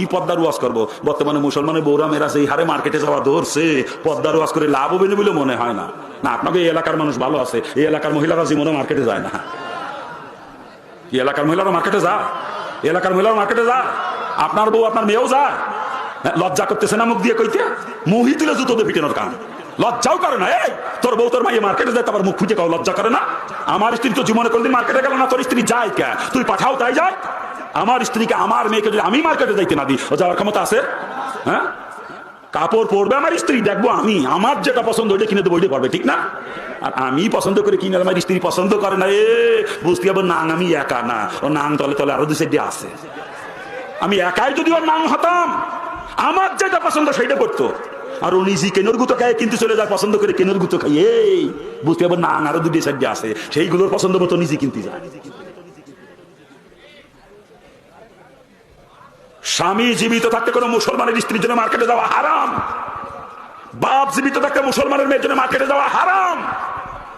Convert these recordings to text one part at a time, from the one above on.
কি পদ্মার ওয়াজ করব? বর্তমানে মুসলমানের বৌরা মেয়েরা সেই হারে মার্কেটে যাওয়া ধরছে পদ্মার ওয়াজ করে লাভ হবে না বলে মনে হয় না। না আপনাকে এই এলাকার মানুষ ভালো আছে। এই এলাকার মহিলারা জীবনে মার্কেটে যায় না। এই এলাকার মহিলারা মার্কেটে এই এলাকার মহিলারা মার্কেটে যায়। আপনার বউ আপনার মেয়েও যায়। হ্যাঁ, লজ্জা করতেছে না মুখ দিয়ে কইতে? মুহি তুলে জুতো দিয়ে পিটানোর কাম লজ্জাও করে না এই! তোর বউ তোর মাইয়ে মার্কেটে যায় তারপর মুখ খুঁজে কাউ লজ্জা করে না? আমার স্ত্রী তো জীবনে কোনদিন মার্কেটে গেল না তোর স্ত্রী যায় কে? তুই পাঠাও তাই যায়? আমার স্ত্রীকে আমার মেয়েকে যদি আমি মার্কেটে যাইতে না দিই, ও যাওয়ার ক্ষমতা আছে? হ্যাঁ? কাপড় পরবে আমার স্ত্রী, দেখব আমি। আমার যেটা পছন্দ ওইটা কিনে দেবো, ওইটা পারবে, ঠিক না? আর আমি পছন্দ করে কিনে আমার স্ত্রী পছন্দ করে না, এ, বুঝতে পারব নাং আমি একা না। ও নাং তলে তলে আরও দু সাইডে আছে। আমি একাই যদি ওর নাং হতাম, আমার যেটা পছন্দ সেইটা করতো। আর ও নিজে কেনর গুতো খায়, কিন্তু চলে যায় পছন্দ করে কেনর গুতো খাই এই, বুঝতে পারব নাং আরও দুটি সাইডে আছে। সেইগুলোর পছন্দ মতো নিজে কিনতে যায়। স্বামী জীবিত থাকতে কোনো মুসলমানের স্ত্রীর জন্য মার্কেটে যাওয়া হারাম। বাপ জীবিত থাকতে মুসলমানের মেয়ের জন্য মার্কেটে যাওয়া হারাম।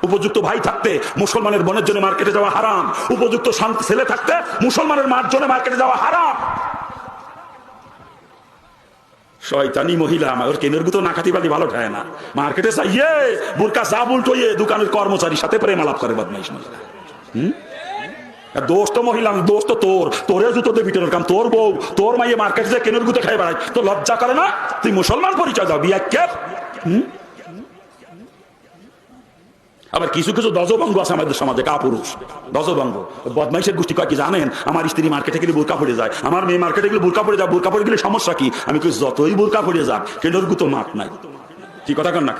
উপযুক্ত ভাই থাকতে মুসলমানের বোনের জন্য মার্কেটে যাওয়া হারাম। উপযুক্ত ছেলে থাকতে মুসলমানের মার জন্য মার্কেটে যাওয়া হারাম। শয়তানি মহিলা, আমার কেনের গুতো না খাতি পালি ভালো ঠায় না। মার্কেটে যাইয়ে, বুরকা যা উল্টোয়ে দোকানের কর্মচারীর সাথে প্রেম আলাপ করে, বদমাইশ মহিলা। আর দোষ তো মহিলা দোষ তো তোর। তোরে জুতো তোর কাম, তোর বউ, তোর মাইয়ে মার্কেটে যে কেনের গুতো খাই বেড়ায় তো লজ্জা করে না? তুই মুসলমান পরিচয় দাও বিয়া কে আবার কিছু কিছু দজভঙ্গ আছে আমাদের সমাজে, কাপুরুষ। দজভঙ্গ বদমাইশের গোষ্ঠী কয় কি জানেন? আমার স্ত্রী মার্কেটে গেলে বোরকা পড়ে যায়, আমার মেয়ে মার্কেটে গেলে বোরকা পড়ে যায়, বোরকা পড়ে গেলে সমস্যা কি? আমি যতই বোরকা পড়ে যাক, কেনের গুতো মাপ নাই। কি কথা কন না?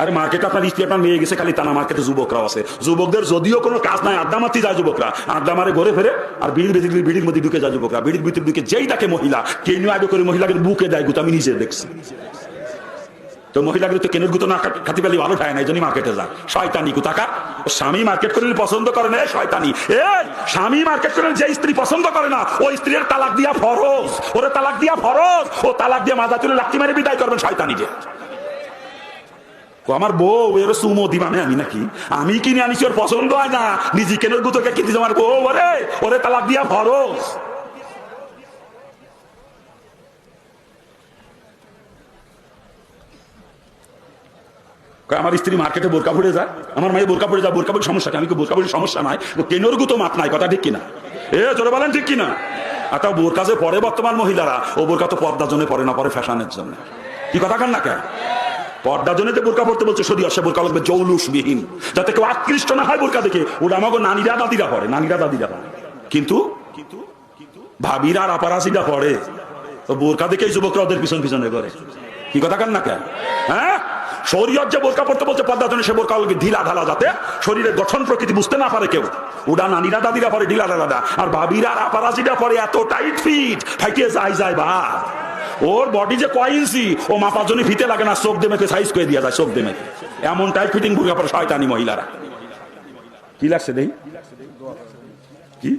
আরে মার্কেটে আপনার স্ত্রী আপনার মেয়ে গেছে, খালি তানা মার্কেটে যুবকরাও আছে। যুবকদের যদিও কোনো কাজ নাই, আড্ডা মারতে যায় যুবকরা। আড্ডা মারে ঘরে ফেরে আর বিড়ির ভেতরে বিড়ির মধ্যে ঢুকে যায় যুবকরা। বিড়ির ভিতরে ঢুকে যেই তাকে মহিলা কে নিয়ে আগে করে মহিলাকে বুকে দেয় গুতো, আমি নিজে দেখছি। তো মহিলাগুলো তো কেনের গুতো না খাতি পেলে ভালো খায় না, এই জন্যই মার্কেটে যায়। শয়তানি কুতাকা ও স্বামী মার্কেট করলে পছন্দ করে না শয়তানি। এ স্বামী মার্কেট করলে যে স্ত্রী পছন্দ করে না, ওই স্ত্রীর তালাক দিয়া ফরজ। ওরে তালাক দিয়া ফরজ। ও তালাক দিয়ে মাজা তুলে লাঠি মেরে বিদায় করবেন, শয়তানি যে। আমার বউ, এর সুমো দিবানে আমি নাকি? আমি কিনে আনিছি, ওর পছন্দ হয় না। নিজে কেনের গুতোকে কিনতে আমার বউ, ওরে ওরে তালাক দিয়া কয়, আমার স্ত্রী মার্কেটে বোরকা পড়ে যায়? আমার মায়ের বোরকা পড়ে যায়, বোরকা সমস্যা আমি বোরকা সমস্যা নাই? কেনর গুতো মাপ নাই, কথা ঠিক কিনা? এ চলে বলেন ঠিক কিনা? আর তাও বোরকা যে পরে বর্তমান মহিলারা, ও বোরকা তো পর্দার জন্য পরে না, পরে ফ্যাশনের জন্য। কি কথা কান না কেন? পর্দার জন্য যে বোরকা পড়তে বলছে সদি সে বোরকা লাগবে জৌলুসবিহীন। যাতে কেউ আকৃষ্ট না হয় বোরকা দেখে। ওটা আমাকে নানিরা দাদিরা পড়ে নানিরা দাদিরা পড়ে কিন্তু ভাবিরা আর পড়ে তো বোরকা দেখেই যুবকরা ওদের পিছন পিছনে করে। কি কথা কান না কেন? হ্যাঁ? শরীয়ত যে বোরকা পড়তে বলছে পদ্মার জন্য সে বোরকা ঢিলা ঢালা যাতে শরীরের গঠন প্রকৃতি বুঝতে না পারে কেউ। ওটা নানিরা দাদিরা পরে, ঢিলা ঢালা আর ভাবিরা আর আপারাসিরা পরে, এত টাইট ফিট ফাইটিয়ে যায় যায় বা ওর বডি যে কয় ইঞ্চি? ও মাপার জন্য ফিতে লাগে না, চোখ দেমেকে সাইজ করে দিয়া যায়, চোখ দেমেকে এমন টাইপ ফিটিং বোরকা পরে শয়তানি মহিলারা। কি লাগছে দেখি? কি?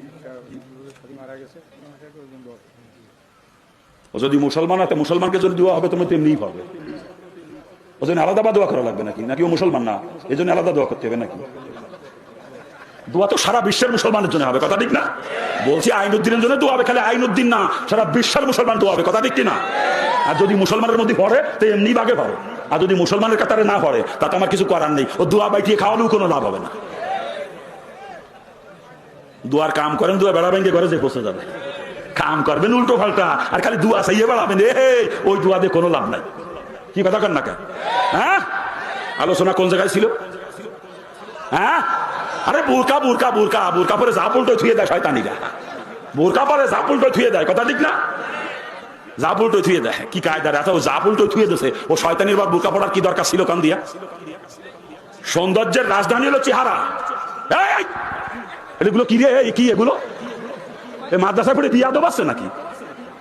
ও যদি মুসলমান তো মুসলমানকে যদি দেওয়া হবে তুমি তেমনিই পাবে। ও জন্য আলাদা বা দোয়া করা লাগবে নাকি? নাকি ও মুসলমান না? এই জন্য আলাদা দোয়া করতে হবে নাকি? দোয়া তো সারা বিশ্বের মুসলমানের জন্য হবে, কথা ঠিক না? বলছি আইনুদ্দিনের জন্য দোয়া হবে, খালি আইনুদ্দিন না, সারা বিশ্বের মুসলমান দোয়া হবে, কথা ঠিক না আর যদি মুসলমানের মধ্যে পড়ে, তো এমনি বাগে পড়ে। আর যদি মুসলমানের কাতারে না পড়ে, তাতে আমার কিছু করার নেই। ও দোয়া বাইটিয়ে খাওয়ালেও কোনো লাভ হবে না। দুয়ার কাম করেন, দুয়া বেড়া ব্যাংকে ঘরে যে পৌঁছে যাবে কাম করবেন, উল্টো ফাল্টা আর খালি দুয়া চাইয়ে বেড়াবেন, এ ওই দুয়া দিয়ে কোনো লাভ নাই। কি কথা কর না কেন হ্যাঁ? আলোচনা কোন জায়গায় ছিল? হ্যাঁ? আরে বোরকা বোরকা বোরকা বোরকা পরে যা উল্টো থুয়ে দেয় শয়তানিরা। বোরকা পরে যা উল্টো থুয়ে দেয় কথা ঠিক না? যা উল্টো থুয়ে দেয় কি কায়দার এত যা উল্টো থুয়ে দেছে? ও শয়তানির বা বোরকা পড়ার কি দরকার ছিল কান দিয়া সৌন্দর্যের রাজধানী হলো চেহারা। এই, এই, এগুলো কি রে? এই, কি এগুলো? এ মাদ্রাসায় পড়ে বিয়াদব আছে নাকি?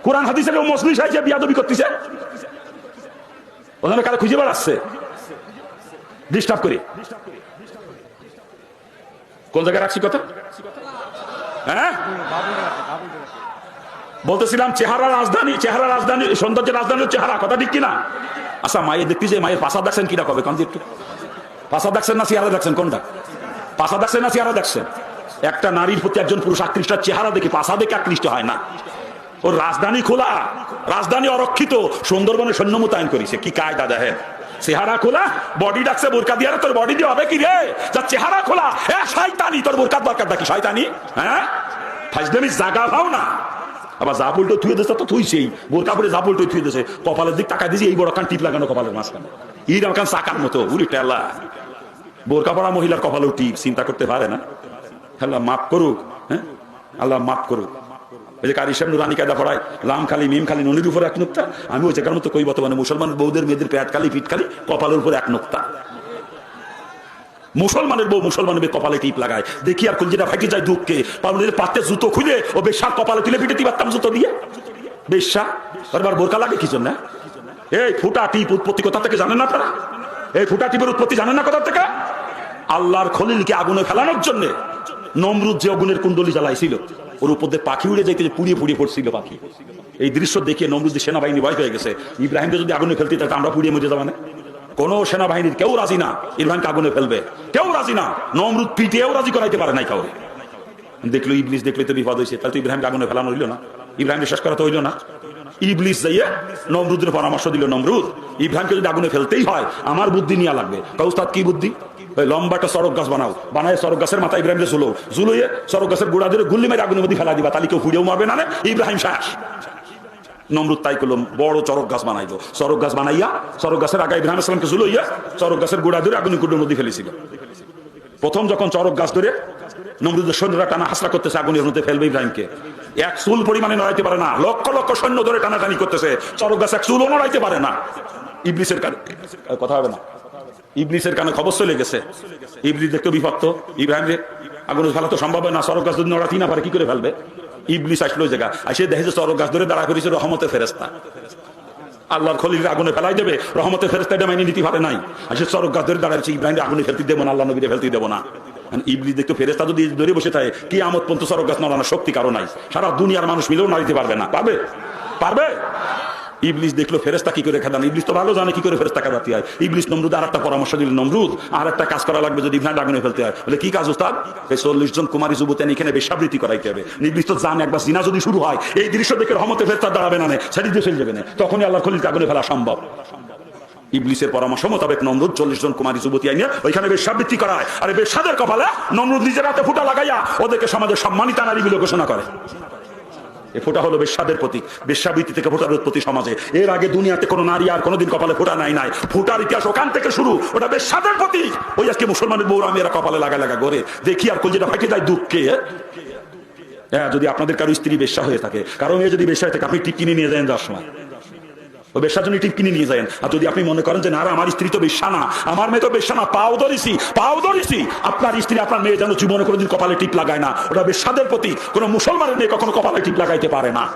কোরআন হাদিসের মসলি সাইজে বিয়াদবি করতেছে? ওখানে কারে খুঁজে বেড়াচ্ছে? ডিস্টার্ব করে। কোন জায়গায় রাখছি কথা? হ্যাঁ? বলতেছিলাম, চেহারা রাজধানী চেহারা রাজধানী, সৌন্দর্যের রাজধানীর চেহারা, কথা ঠিক কিনা? আচ্ছা মায়ের দেখতে যে মায়ের পাশা দেখছেন কিনা কবে? কোন একটু। পাশা দেখছেন না, চেহারা দেখছেন? কোনটা? পাশা দেখছেন না, চেহারা দেখছেন? একটা নারীর প্রতি একজন পুরুষ আকৃষ্ট, চেহারা দেখে পাশা দেখে আকৃষ্ট হয় না। ওর রাজধানী খোলা, রাজধানী অরক্ষিত সুন্দরবনে সৈন্য মোতায়েন করিছে। কি কায়দা দেখেন? চেহারা খোলা বডি ডাকছে বোরকা দিয়ে তোর বডি দিয়ে হবে কি রে? যার চেহারা খোলা। এ, শয়তানি, তোর বোরকাত দরকার নাকি শয়তানি? হ্যাঁ? ফাইজলামি, জাগা পাও না। আবার যা বলটো থুয়ে দিচ্ছে তো থুইছেই। বোরকা পরে যা বলটো থুয়ে দিছে কপালের দিক টাকা দিয়েছি, এই বড় কান টিপ লাগানো কপালের মাঝখানে। ইরাম কান চাকার মতো উরি টেলা বোরকা পড়া মহিলার কপালেও টিপ, চিন্তা করতে পারে না? আল্লাহ মাফ করুক হ্যাঁ? আল্লাহ মাফ করুক। ওই যে কারি সাহেব নুরানি কায়দা পড়ায়, লাম খালি, মিম খালি, ননির উপর এক নোক্তা? আমি ওই জায়গার মতো কই বর্তমানে মুসলমান বৌদের মেয়েদের পেট খালি, পিঠ খালি, কপালের উপর এক নোক্তা। মুসলমানের বউ মুসলমানের কপালে টিপ লাগায়। দেখি আর কুলজিটা ফাইকে যায় দুঃখকে পালনের পাতে জুতো খুলে, ও বেশার কপালে তুলে পিঠে দিবারতাম জুতো দিয়ে। বেশা? বারবার বোরকা লাগে, কি জন্য? এই ফুটা টিপ উৎপত্তি কোথা থেকে জানেন না আপনারা এই ফুটা টিপের উৎপত্তি জানেন না কোথা থেকে? আল্লাহর খলিলকে আগুনে ফেলানোর জন্য নমরুদ যে আগুনের কুণ্ডলি জ্বালাইছিল। ওর উপর দিয়ে পাখি উড়ে যাইতে পুড়িয়ে পুড়িয়ে পড়ছিল পাখি। এই দৃশ্য দেখে নমরুদ সেনাবাহিনী ভয় হয়ে গেছে। ইব্রাহিমকে যদি আগুনে ফেলতে তাহলে আমরা পুড়িয়ে মরে যাব না কোন সেনাবাহিনীর কেউ রাজি না, ইব্রাহিমকে আগুনে ফেলবে। কেউ রাজি না, নমরুদ পিটিয়েও রাজি করাইতে পারে নাই কাউরে। দেখল ইবলিস, দেখলে তো বিপদ হয়েছে তাহলে তো ইব্রাহিমকে আগুনে ফেলানো হইল না। ইব্রাহিম বিশ্বাস করা তো হইল না। ইবলিস যাইয়ে নমরুদের পরামর্শ দিল, নমরুদ, ইব্রাহিমকে যদি আগুনে ফেলতেই হয়, আমার বুদ্ধি নিয়ে লাগবে। কৌস্তাদ কি বুদ্ধি? লম্বাটা সড়ক গাছ বানাও। বানায় সড়ক গাছের মাথা ইব্রাহিমকে ঝুলো। ঝুলোয়ে সড়ক গাছের গোড়া ধরে গুল্লি মেরে আগুনের মধ্যে ফেলা দিবা। তাহলে কেউ ফুড়েও মারবে না ইব্রাহিম শেষ নমরুদ তাই করল, বড় চরক গাছ বানাইলো। চরক গাছ বানাইয়া চরক গাছের আগা ইব্রাহিম ইসলামকে ঝুলইয়া চরক গাছের গোড়া ধরে আগুনের কুণ্ডের মধ্যে ফেলেছিল প্রথম যখন চরক গাছ ধরে নমরুদের সৈন্যরা টানা হাসলা করতেছে, আগুনের মধ্যে ফেলবে ইব্রাহিমকে। এক চুল পরিমাণে নড়াইতে পারে না। লক্ষ লক্ষ সৈন্য ধরে টানাটানি করতেছে। চরক গাছ এক চুলও নড়াইতে পারে না। ইবলিসের কথা হবে না। ইবলিসের কানে খবর চলে গেছে। ইবলিস দেখতে বিভক্ত। ইব্রাহিম আগুন ফেলা তো সম্ভব না চরক গাছ যদি নড়াতেই না পারে, কি করে ফেলবে? ইবলিস আসলো জায়গা আসে দেখে যে চরক গাছ ধরে দাঁড়া করেছে রহমতে ফেরেস্তা আল্লাহর খলিল আগুনে ফেলাই দেবে রহমতে ফেরেস্তা এটা মাইনে নিতে পারে নাই। আর সে চরক গাছ ধরে দাঁড়াচ্ছে ইব্রাহিম আগুনে ফেলতে দেবো না আল্লাহ নবীরে ফেলতে দেবো না। ইবলি দেখতে ফেরেস্তা যদি ধরে বসে থাকে কি আমত পর্যন্ত চরক গাছ নড়ানোর শক্তি কারও নাই। সারা দুনিয়ার মানুষ মিলেও নাড়িতে পারবে না। পারবে? পারবে? ইবলিস দেখল ফেরেস্তা কি করে খেদান? ইবলিস তো ভালো জানে কি করে ফেরেস্তা খেদাতে হয় ইবলিস নমরুদ আর একটা পরামর্শ দিল, নমরুদ আর একটা কাজ করা লাগবে যদি ইব্রাহিম আগুনে ফেলতে হয় বলে, কি কাজ উস্তাদ? চল্লিশ জন কুমারী যুবতেন এখানে বেশাবৃত্তি করাইতে হবে। ইবলিস তো জানে একবার জিনা যদি শুরু হয়, এই দৃশ্য দেখে রহমতে ফেরেস্তা দাঁড়াবে না সেটি দিয়ে ফেল যাবে না। তখনই আল্লাহ খলিলকে আগুনে ফেলা সম্ভব। ইবলিসের পরামর্শ মোতাবেক নমরুদ চল্লিশ জন কুমারী যুবতী আইনে ওইখানে বেশাবৃত্তি করায়। আর বেশাদের কপালে নমরুদ নিজের হাতে ফুটা লাগাইয়া ওদেরকে সমাজের সম্মানিত নারী বলে ঘোষণা করে। এ ফোটা হলো বেশ্যাদের প্রতীক বেশ্যাবৃত্তি থেকে ফোটার উৎপত্তি সমাজে। এর আগে দুনিয়াতে কোনো নারী আর কোনোদিন কপালে ফোটা নাই নাই। ফোটার ইতিহাস ওখান থেকে শুরু, ওটা বেশ্যাদের প্রতি। ওই আজকে মুসলমানের বউরা আমি এরা কপালে লাগা লাগা করে। দেখি আর কলজেটা ফাঁকে যায় দুঃখে। হ্যাঁ যদি আপনাদের কারও স্ত্রী বেশ্যা হয়ে থাকে, কারও মেয়ে যদি বেশ্যা হয়ে থাকে, আপনি টিপ কিনে নিয়ে যান যার সময়। ওই বেশ্যার জন্য টিপ কিনে নিয়ে যান আর যদি আপনি মনে করেন যে, না আমার স্ত্রী তো বেশ্যা না আমার মেয়ে তো বেশ্যা না পাও ধরেছি পাও ধরেছি। আপনার স্ত্রী আপনার মেয়ে যেন জীবনে কোনোদিন কপালে টিপ লাগায় না। ওটা বেশ্যাদের প্রতি কোনো মুসলমানের মেয়ে কখনো কপালে টিপ লাগাইতে পারে না।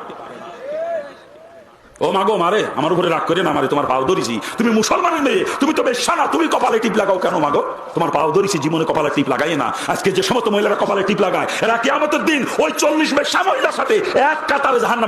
ও মাগো মারে আমার উপরে রাগ করে না মারে তোমার পাও ধরেছি। তুমি মুসলমানের মেয়ে, তুমি তো বেশ্যা না তুমি কপালে টিপ লাগাও কেন মাগো তোমার পাও ধরেছি, জীবনে কপালে টিপ লাগাই না। আজকে যে সমস্ত মহিলারা কপালে টিপ লাগায়, এরা কেমতের দিন ওই চল্লিশ বেশ্যা মহিলার সাথে এক কাতারে জাহান্ন